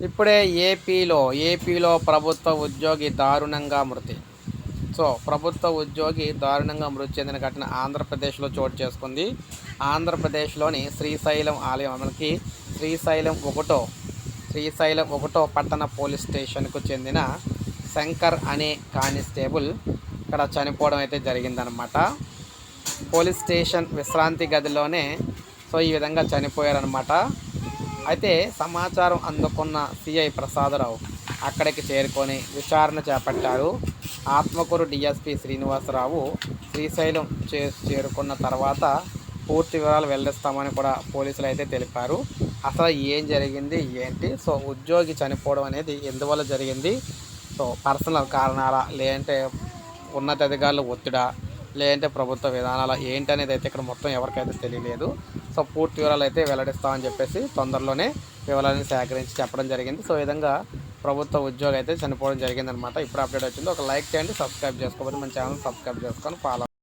ఇప్పుడే ఏపీలో ఏపీలో ప్రభుత్వ ఉద్యోగి దారుణంగా మృతి. సో ప్రభుత్వ ఉద్యోగి దారుణంగా మృతి చెందిన ఘటన ఆంధ్రప్రదేశ్లో చోటు చేసుకుంది. ఆంధ్రప్రదేశ్లోని శ్రీశైలం ఆలయం మనకి శ్రీశైలం ఒకటో శ్రీశైలం ఒకటో పట్టణ పోలీస్ స్టేషన్కు చెందిన శంకర్ అనే కానిస్టేబుల్ ఇక్కడ చనిపోవడం అయితే జరిగిందనమాట పోలీస్ స్టేషన్ విశ్రాంతి గదిలోనే సో ఈ విధంగా చనిపోయారనమాట అయితే సమాచారం అందుకున్న సిఐ ప్రసాదరావు అక్కడికి చేరుకొని విచారణ చేపట్టారు. ఆత్మకూరు డిఎస్పి శ్రీనివాసరావు శ్రీశైలం చే చేరుకున్న తర్వాత పూర్తి వివరాలు వెల్లడిస్తామని కూడా పోలీసులు అయితే తెలిపారు. అసలు ఏం జరిగింది ఏంటి? సో ఉద్యోగి చనిపోవడం అనేది ఎందువల్ల జరిగింది? సో పర్సనల్ కారణాల లేదంటే ఉన్నతాధికారుల ఒత్తిడా లేదంటే ప్రభుత్వ విధానాల ఏంటి అనేది అయితే ఇక్కడ మొత్తం ఎవరికైతే తెలియలేదు. సో పూర్తి వివరాలు అయితే వెల్లడిస్తామని చెప్పేసి తొందరలోనే వివరాలను సేకరించి చెప్పడం జరిగింది. సో ఈ విధంగా ప్రభుత్వ ఉద్యోగి అయితే చనిపోవడం జరిగిందనమాట ఇప్పుడు అప్డేట్ వచ్చింది. ఒక లైక్ చేయండి సబ్స్క్రైబ్ చేసుకోకపోతే మన ఛానల్ సబ్స్క్రైబ్ చేసుకొని ఫాలో